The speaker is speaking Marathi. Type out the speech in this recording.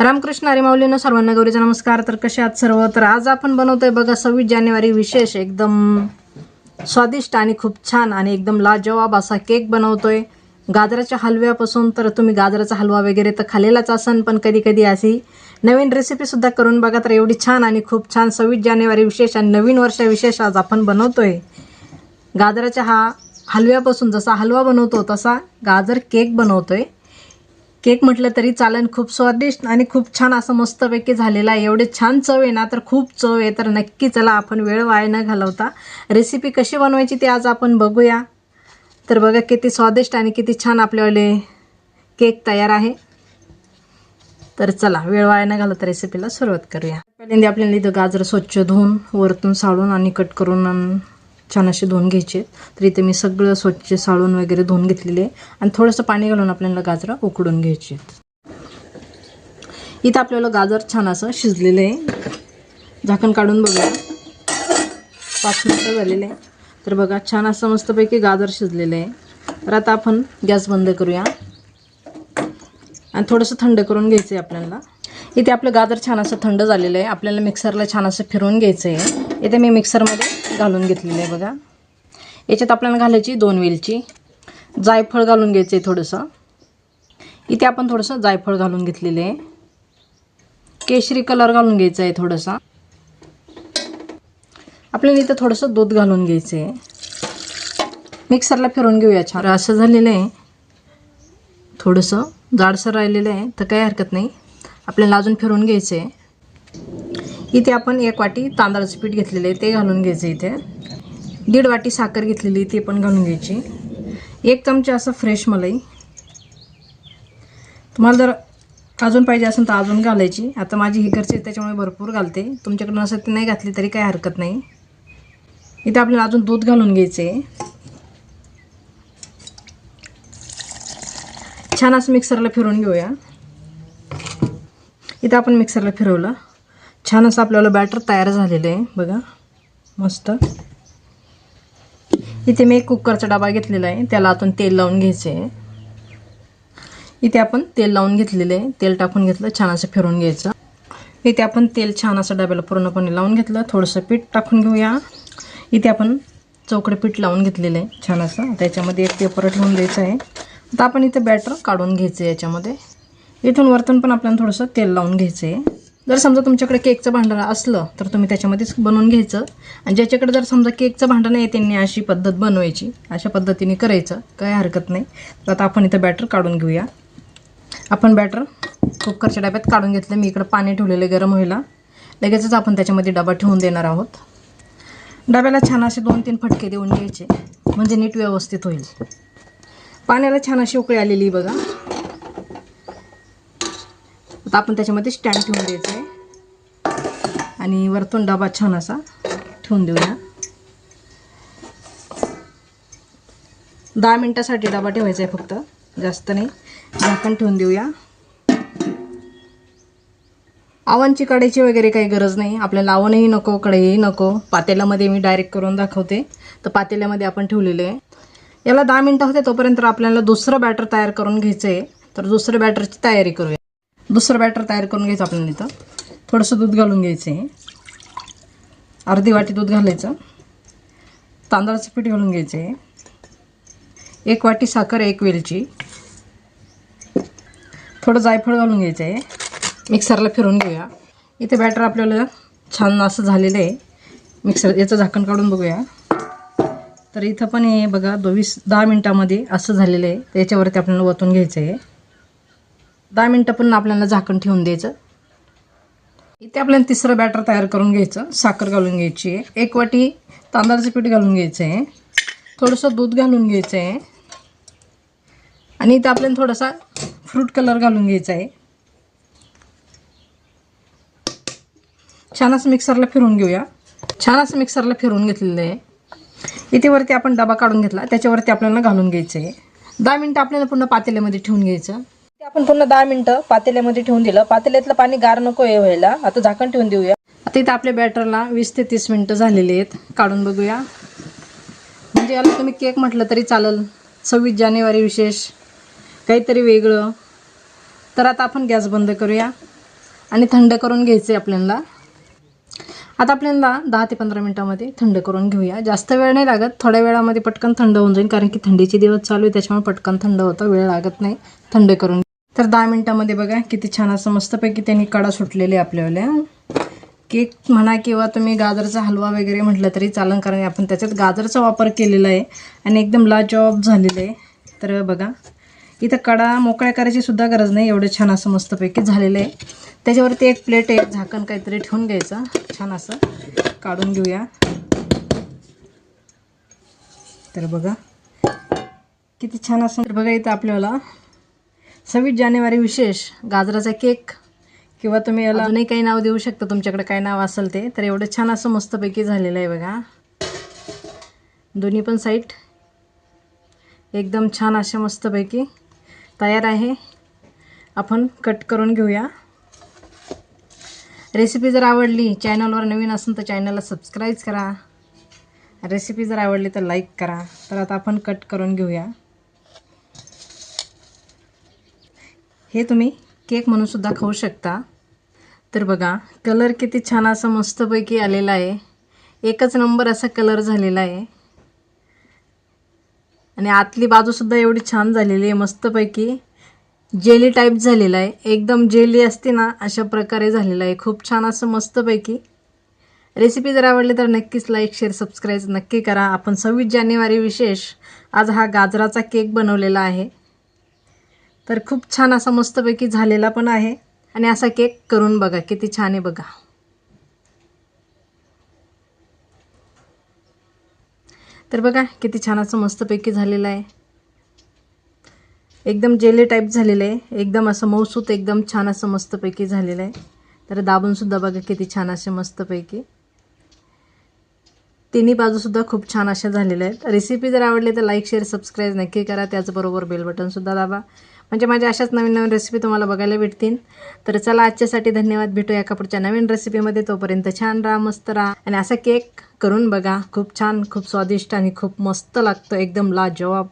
रामकृष्ण हरिमाऊलीनं सर्वांना गौरीचा नमस्कार. तर कसे आहात सर्व? तर आज आपण बनवतोय बघा सव्वीस जानेवारी विशेष एकदम स्वादिष्ट आणि खूप छान आणि एकदम लाजवाब असा केक बनवतोय. गाजराच्या हलव्यापासून तर तुम्ही गाजराचा हलवा वगैरे तर खालेलाच असन पण कधी कधी अशी नवीन रेसिपीसुद्धा करून बघा तर एवढी छान आणि खूप छान सव्वीस जानेवारी विशेष आणि नवीन वर्षाविशेष आज आपण बनवतोय. गाजराच्या हा हलव्यापासून जसा हलवा बनवतो तसा गाजर केक बनवतोय. केक म्हटलं तरी चालन खूप स्वादिष्ट आणि खूप छान असं मस्तपैकी झालेला आहे. एवढे छान चव आहे ना तर खूप चव आहे. तर नक्की चला आपण वेळ वाया न घालवता. रेसिपी कशी बनवायची ती आज आपण बघूया. तर बघा किती स्वादिष्ट आणि किती छान आपल्यावाले केक तयार आहे. तर चला वेळ वाया न घालवता रेसिपीला सुरुवात करूया. पहिल्यांदा आपल्याला इथं गाजर स्वच्छ धुवून वरतून साळून आणि कट करून छान असे धुवून घ्यायचे. तर इथे मी सगळं स्वच्छ साळून वगैरे धुवून घेतलेले. आहे आणि थोडंसं पाणी घालून आपल्याला गाजर उकडून घ्यायचे. इथं आपल्याला गाजर छान असं शिजलेलं आहे. झाकण काढून बघूया पाच मिनटं झालेले आहे. तर बघा छान असं मस्तपैकी गाजर शिजलेलं आहे. तर आता आपण गॅस बंद करूया. आणि थोडंसं थंड करून घ्यायचं आहे आपल्याला. इथे आपलं गाजर छान असं थंड झालेलं आहे. आपल्याला मिक्सरला छान असं फिरवून घ्यायचं आहे इथे मी मिक्सरमध्ये घालून घेतलेलं आहे बघा. याच्यात आपल्याला घालायची दोन वेलची. जायफळ घालून घ्यायचं आहे थोडंसं. इथे आपण थोडंसं जायफळ घालून घेतलेलं आहे. केशरी कलर घालून घ्यायचं आहे थोडंसं. आपल्याला इथं थोडंसं दूध घालून घ्यायचं आहे मिक्सरला फिरवून घेऊया छान. असं झालेलं आहे. थोडंसं जाडसर राहिलेलं आहे. तर काही हरकत नाही. आपल्याला अजून फिरून घ्यायचं. आहे इथे आपण एक वाटी तांदळाचं पीठ घेतलेलं आहे ते घालून घ्यायचं इथे. दीड वाटी साखर घेतलेली ती पण घालून घ्यायची. एक चमचा असं फ्रेश मलाई. तुम्हाला जर अजून पाहिजे असेल तर अजून घालायची. आता माझी ही घरची त्याच्यामुळे भरपूर घालते. तुमच्याकडून असं ती नाही घातली तरी काही हरकत नाही. इथे आपल्याला अजून दूध घालून घ्यायचं. आहे छान असं मिक्सरला फिरून घेऊया. इथं आपण मिक्सरला फिरवलं. छान असं आपल्याला बॅटर तयार झालेलं आहे. बघा मस्त. इथे मी एक कुकरचा डबा घेतलेला आहे. त्याला आतून तेल लावून घ्यायचं आहे. इथे आपण तेल लावून घेतलेलं आहे. तेल टाकून घेतलं छान असं फिरवून घ्यायचं. इथे आपण तेल छान असं डब्याला पूर्णपणे लावून घेतलं. थोडंसं पीठ टाकून घेऊया. इथे आपण चौकडे पीठ लावून घेतलेलं आहे. छान असं. त्याच्यामध्ये एक पेपर ठेवून द्यायचं आहे. आता आपण इथे बॅटर काढून घ्यायचं आहे याच्यामध्ये. इथून वरतून पण आपल्याला थोडंसं तेल लावून घ्यायचं आहे जर समजा तुमच्याकडे केकचं भांडण असलं तर तुम्ही त्याच्यामध्येच बनवून घ्यायचं. आणि ज्याच्याकडे जर समजा केकचं भांडण नाही त्यांनी अशी पद्धत बनवायची. अशा पद्धतीने करायचं काही हरकत नाही. तर आता आपण इथं बॅटर काढून घेऊया. आपण बॅटर कुकरच्या डब्यात काढून घेतलं. मी इकडं पाणी ठेवलेलं गरम व्हायला. लगेचच आपण त्याच्यामध्ये डबा ठेवून देणार आहोत. डब्याला छान असे दोन तीन फटके देऊन घ्यायचे. म्हणजे नीट व्यवस्थित होईल. पाण्याला छान अशी उकळी आलेली बघा. आता आपण त्याच्यामध्ये स्टँड ठेवून द्यायचं आहे. आणि वरतून डबा छान असा ठेवून देऊया. दहा मिनटासाठी डबा ठेवायचा आहे फक्त. जास्त नाही. झाकण ठेवून देऊया. आवनची कढईची वगैरे काही गरज नाही. आपल्याला आवनही नको कढईही नको. पातेल्यामध्ये मी डायरेक्ट करून दाखवते. तर पातेल्यामध्ये आपण ठेवलेले आहे. याला दहा मिनटं होते तोपर्यंत आपल्याला दुसरं बॅटर तयार करून घ्यायचं आहे तर दुसऱ्या बॅटरची तयारी करूया. दुसरं बॅटर तयार करून घ्यायचं आपल्याला इथं. थोडंसं दूध घालून घ्यायचं आहे. अर्धी वाटी दूध घालायचं. तांदळाचं पीठ घालून घ्यायचं आहे. एक वाटी साखर एक वेलची. थोडं जायफळ घालून घ्यायचं आहे. मिक्सरला फिरून घेऊया. इथे बॅटर आपल्याला छान असं झालेलं आहे. मिक्सर याचं झाकण काढून बघूया. तर इथं पण हे बघा दोवीस दहा मिनटामध्ये असं झालेलं आहे. त्याच्यावरती आपल्याला वतून घ्यायचं आहे. दहा मिनटं पण आपल्याला झाकण ठेवून द्यायचं. इथे आपल्याला तिसरं बॅटर तयार करून घ्यायचं. साखर घालून घ्यायची आहे. एक वाटी तांदळाचं पीठ घालून घ्यायचं आहे. थोडंसं दूध घालून घ्यायचं आहे. आणि इथं आपल्याला थोडासा फ्रूट कलर घालून घ्यायचा आहे. छान असं मिक्सरला फिरून घेऊया. छान असं मिक्सरला फिरून घेतलेलं आहे. इथे वरती आपण डबा काढून घेतला. त्याच्यावरती आपल्याला घालून घ्यायचं आहे. दहा मिनटं आपल्याला पुन्हा पातेल्यामध्ये ठेवून घ्यायचं. आपण पुन्हा दहा मिनटं पातेल्यामध्ये ठेवून दिलं. पातेल्यातलं पाणी गार नको हे व्हायला. आता झाकण ठेवून देऊया. आता इथं आपल्या बॅटरला वीस ते तीस मिनटं झालेली आहेत. काढून बघूया. म्हणजे याला तुम्ही केक म्हटलं तरी चालेल. सव्वीस जानेवारी विशेष. काहीतरी वेगळं. तर आता आपण गॅस बंद करूया. आणि थंड करून घ्यायचे आपल्याला. आता आपल्याला दहा ते पंधरा मिनटामध्ये थंड करून घेऊया. जास्त वेळ नाही लागत. थोड्या वेळामध्ये पटकन थंड होऊन जाईल. कारण की थंडीचे दिवस चालू आहे. त्याच्यामुळे पटकन थंड होतं वेळ लागत नाही. थंड करून तर दहा मिनटामध्ये बघा किती छान असं मस्तपैकी त्यांनी कडा सुटलेले आपल्याला केक म्हणा किंवा तुम्ही गाजरचा हलवा वगैरे म्हटलं तरी चालन कारण आपण त्याच्यात गाजरचा वापर केलेला आहे आणि एकदम लाजॉब झालेलं आहे. तर बघा इथं कडा मोकळ्या करायची सुद्धा गरज नाही एवढं छान असं मस्तपैकी झालेलं आहे. त्याच्यावरती एक प्लेट एक झाकण काहीतरी ठेवून घ्यायचं. छान असं काढून घेऊया. तर बघा किती छान असं बघा इथं आपल्याला सव्वीस जानेवारी विशेष गाजराचा केक. किंवा तुम्ही याला अजूनही काही नाव देऊ शकता तुमच्याकडे काय नाव असेल ते. तर एवढं छान असं मस्तपैकी झालेलं आहे बघा. दोन्ही पण साईट एकदम छान अशा मस्तपैकी तयार आहे. आपण कट करून घेऊया. रेसिपी जर आवडली चॅनलवर नवीन असेल तर चॅनलला सबस्क्राईब करा. रेसिपी जर आवडली तर लाईक करा. तर आता आपण कट करून घेऊया. हे तुम्ही केक म्हणून सुद्धा खाऊ शकता. तर बघा कलर किती छान असा मस्तपैकी आलेला आहे. एकच नंबर असा कलर झालेला आहे. आणि आतली बाजूसुद्धा एवढी छान झालेली आहे मस्तपैकी जेली टाईप झालेला आहे. एकदम जेली असते ना अशा प्रकारे झालेला आहे. खूप छान असं मस्तपैकी. रेसिपी जर आवडली तर नक्कीच लाईक शेअर सबस्क्राईब नक्की करा. आपण सव्वीस जानेवारी विशेष आज हा गाजराचा केक बनवलेला आहे. तर खूप छान असा मस्तपैकी झालेला पण आहे. आणि असा केक करून बघा किती छान आहे बघा. तर बघा किती छान असं मस्तपैकी झालेलं आहे. एकदम जेली टाईप झालेलं आहे. एकदम असं मऊसूत एकदम छान असं मस्तपैकी झालेलं आहे. तर दाबूनसुद्धा बघा किती छान असे मस्तपैकी. तिन्ही बाजूसुद्धा खूप छान अशा झालेल्या आहेत. रेसिपी जर आवडली तर लाईक शेअर सबस्क्राईब नक्की करा. त्याचबरोबर बेल बटनसुद्धा दाबा. म्हणजे माझ्या अशाच नवीन नवीन रेसिपी तुम्हाला बघायला भेटतील. तर चला आजच्यासाठी धन्यवाद. भेटूया एका पुढच्या नवीन रेसिपीमध्ये तोपर्यंत छान राहा मस्त राहा. आणि असा केक करून बघा. खूप छान खूप स्वादिष्ट आणि खूप मस्त लागतो. एकदम लाजवाब.